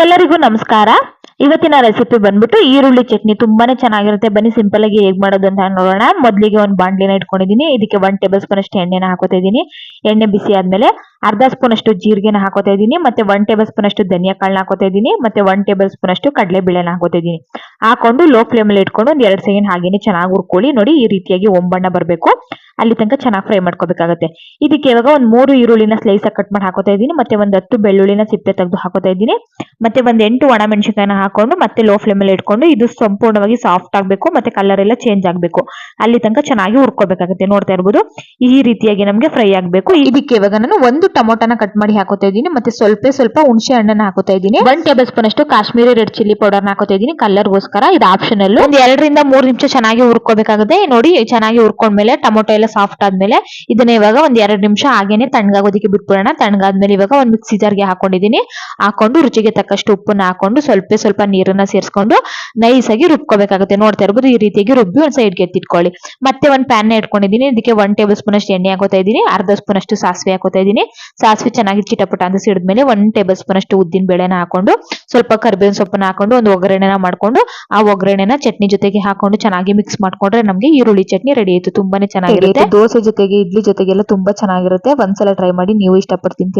ಎಲ್ಲರಿಗೂ ನಮಸ್ಕಾರ. ಇವತ್ತಿನ ರೆಸಿಪಿ ಬಂದ್ಬಿಟ್ಟು ಈರುಳ್ಳಿ ಚಟ್ನಿ ತುಂಬಾನೇ ಚೆನ್ನಾಗಿರುತ್ತೆ. ಬನ್ನಿ ಸಿಂಪಲ್ ಆಗಿ ಹೇಗ್ ಮಾಡೋದು ಅಂತ ನೋಡೋಣ. ಮೊದಲಿಗೆ ಒಂದು ಬಾಂಡ್ಲಿನ ಇಟ್ಕೊಂಡಿದೀನಿ ಇದಕ್ಕೆ ಒನ್ ಟೇಬಲ್ ಸ್ಪೂನ್ ಅಷ್ಟು ಎಣ್ಣೆನ ಹಾಕೋತಿದ್ದೀನಿ ಎಣ್ಣೆ ಬಿಸಿ ಆದ್ಮೇಲೆ ಅರ್ಧ ಸ್ಪೂನ್ ಅಷ್ಟು ಜೀರಿಗೆನ ಹಾಕೋತಾ ಇದ್ದೀನಿ, ಮತ್ತೆ ಒನ್ ಟೇಬಲ್ ಸ್ಪೂನ್ ಅಷ್ಟು ಧನಿಯಾ ಕಾಳನ್ನ ಹಾಕೋತಾ ಇದ್ದೀನಿ, ಮತ್ತೆ ಒನ್ ಟೇಬಲ್ ಸ್ಪೂನ್ ಅಷ್ಟು ಕಡಲೆ ಬೇಳೆನ ಹಾಕೋತಾ ಇದ್ದೀನಿ. ಹಾಕೊಂಡು ಲೋ ಫ್ಲೇಮ್ ಅಲ್ಲಿ ಇಟ್ಕೊಂಡು ಒಂದ್ ಎರಡು ಸೆಕೆಂಡ್ ಹಾಗೇನೆ ಚೆನ್ನಾಗಿ ಹುರ್ಕೊಳ್ಳಿ, ನೋಡಿ ಈ ರೀತಿಯಾಗಿ ಒಂಬಣ್ಣ ಬರಬೇಕು. ಅಲ್ಲಿ ತನಕ ಚೆನ್ನಾಗಿ ಫ್ರೈ ಮಾಡ್ಕೋಬೇಕಾಗುತ್ತೆ. ಇದಕ್ಕೆ ಇವಾಗ ಒಂದು ಮೂರು ಈರುಳ್ಳಿನ ಸ್ಲೈಸ್ ಕಟ್ ಮಾಡಿ ಹಾಕೋತಾ ಇದ್ದೀನಿ, ಮತ್ತೆ ಒಂದ್ ಹತ್ತು ಬೆಳ್ಳುಳ್ಳಿನ ಸಿಪ್ಪೆ ತೆಗೆದು ಹಾಕೋತಾ ಇದ್ದೀನಿ. ಮತ್ತೆ ಒಂದ್ ಎಂಟು ಒಣ ಮೆಣಸಿನಕಾಯಿನ ಹಾಕೊಂಡು ಮತ್ತೆ ಲೋ ಫ್ಲೇಮ್ ಅಲ್ಲಿ ಇಟ್ಕೊಂಡು ಇದು ಸಂಪೂರ್ಣವಾಗಿ ಸಾಫ್ಟ್ ಆಗಬೇಕು, ಮತ್ತೆ ಕಲರ್ ಎಲ್ಲ ಚೇಂಜ್ ಆಗಬೇಕು. ಅಲ್ಲಿ ತನಕ ಚೆನ್ನಾಗಿ ಹುರ್ಕೋಬೇಕಾಗುತ್ತೆ, ನೋಡ್ತಾ ಇರ್ಬೋದು. ಈ ರೀತಿಯಾಗಿ ನಮಗೆ ಫ್ರೈ ಆಗಬೇಕು. ಇದಕ್ಕೆ ಇವಾಗ ನಾನು ಒಂದು ಟೊಮೊಟೊನ ಕಟ್ ಮಾಡಿ ಹಾಕೋತಾ ಇದ್ದೀನಿ. ಮತ್ತೆ ಸ್ವಲ್ಪ ಸ್ವಲ್ಪ ಹುಣಸೆ ಹಣ್ಣನ್ನ ಹಾಕೋತಾ ಇದ್ದೀನಿ. ಒನ್ ಟೇಬಲ್ ಸ್ಪೂನ್ ಅಷ್ಟು ಕಾಶ್ಮೀರಿ ರೆಡ್ ಚಿಲ್ಲಿ ಪೌಡರ್ ಹಾಕೋತಾ ಇದೀನಿ ಕಲರ್ಗೋಸ್ಕರ ಇದು ಆಪ್ಷನಲ್ ಒಂದ್ ಎರಡರಿಂದ ಮೂರ್ ನಿಮಿಷ ಚೆನ್ನಾಗಿ ಹುರ್ಕೋಬೇಕಾಗುತ್ತೆ. ನೋಡಿ, ಚೆನ್ನಾಗಿ ಹುರ್ಕೊಂಡ್ಮೇಲೆ ಟೊಮೊಟೊ ಎಲ್ಲ ಸಾಫ್ಟ್ ಆದ್ಮೇಲೆ ಇದನ್ನ ಇವಾಗ ಒಂದ್ ಎರಡ್ ನಿಮಿಷ ಹಾಗೇನೆ ತಣ್ಣಗಾಗೋದಕ್ಕೆ ಬಿಟ್ಬಿಡೋಣ. ತಣ್ಣಗಾದ್ಮೇಲೆ ಇವಾಗ ಒಂದ್ ಮಿಕ್ಸಿ ಜಾರ್ಗೆ ಹಾಕೊಂಡಿದೀನಿ ಹಾಕೊಂಡು ರುಚಿಗೆ ತಕ್ಕಷ್ಟು ಉಪ್ಪನ್ನ ಹಾಕೊಂಡು ಸ್ವಲ್ಪ ಸ್ವಲ್ಪ ನೀರನ್ನ ಸೇರಿಸ್ಕೊಂಡು ನೈಸ್ ಆಗಿ ರುಬ್ಕೋಬೇಕಾಗುತ್ತೆ. ನೋಡ್ತಾ ಇರ್ಬೋದು, ಈ ರೀತಿಯಾಗಿ ರುಬ್ಬಿ ಒಂದ್ ಸೈಡ್ಗೆ ಎತ್ತಿಟ್ಕೊಳ್ಳಿ. ಮತ್ತೆ ಒಂದ್ ಪ್ಯಾನ್ನ ಇಟ್ಕೊಂಡಿದೀನಿ ಇದಕ್ಕೆ ಒನ್ ಟೇಬಲ್ ಸ್ಪೂನ್ ಅಷ್ಟು ಎಣ್ಣೆ ಹಾಕೋತಾ ಇದೀನಿ ಅರ್ಧ ಸ್ಪೂನ್ ಅಷ್ಟು ಸಾಸಿವೆ ಹಾಕೋತಾ ಇದೀನಿ ಸಾಸಿವೆ ಚೆನ್ನಾಗಿ ಚಿಟಪಟ ಅಂತ ಸಿಡಿದ್ಮೇಲೆ ಒಂದ್ ಟೇಬಲ್ ಸ್ಪೂನ್ ಅಷ್ಟು ಉದ್ದಿನ ಬೇಳೆನ ಹಾಕೊಂಡು ಸ್ವಲ್ಪ ಕರಿಬೇವಿನ ಸೊಪ್ಪನ್ನ ಹಾಕೊಂಡು ಒಂದು ಒಗ್ಗರಣೆನ ಮಾಡ್ಕೊಂಡು ಆ ಒಗ್ಗರಣೆನ ಚಟ್ನಿ ಜೊತೆಗೆ ಹಾಕೊಂಡು ಚೆನ್ನಾಗಿ ಮಿಕ್ಸ್ ಮಾಡ್ಕೊಂಡ್ರೆ ನಮ್ಗೆ ಈರುಳ್ಳಿ ಚಟ್ನಿ ರೆಡಿ ಆಯ್ತು. ತುಂಬಾನೇ ಚೆನ್ನಾಗಿರುತ್ತೆ. ದೋಸೆ ಜೊತೆಗೆ ಇಡ್ಲಿ ಜೊತೆಗೆಲ್ಲ ತುಂಬಾ ಚೆನ್ನಾಗಿರುತ್ತೆ. ಒಂದ್ಸಲ ಟ್ರೈ ಮಾಡಿ ನೀವು ಇಷ್ಟಪಟ್ಟು ತಿಂತೀರಾ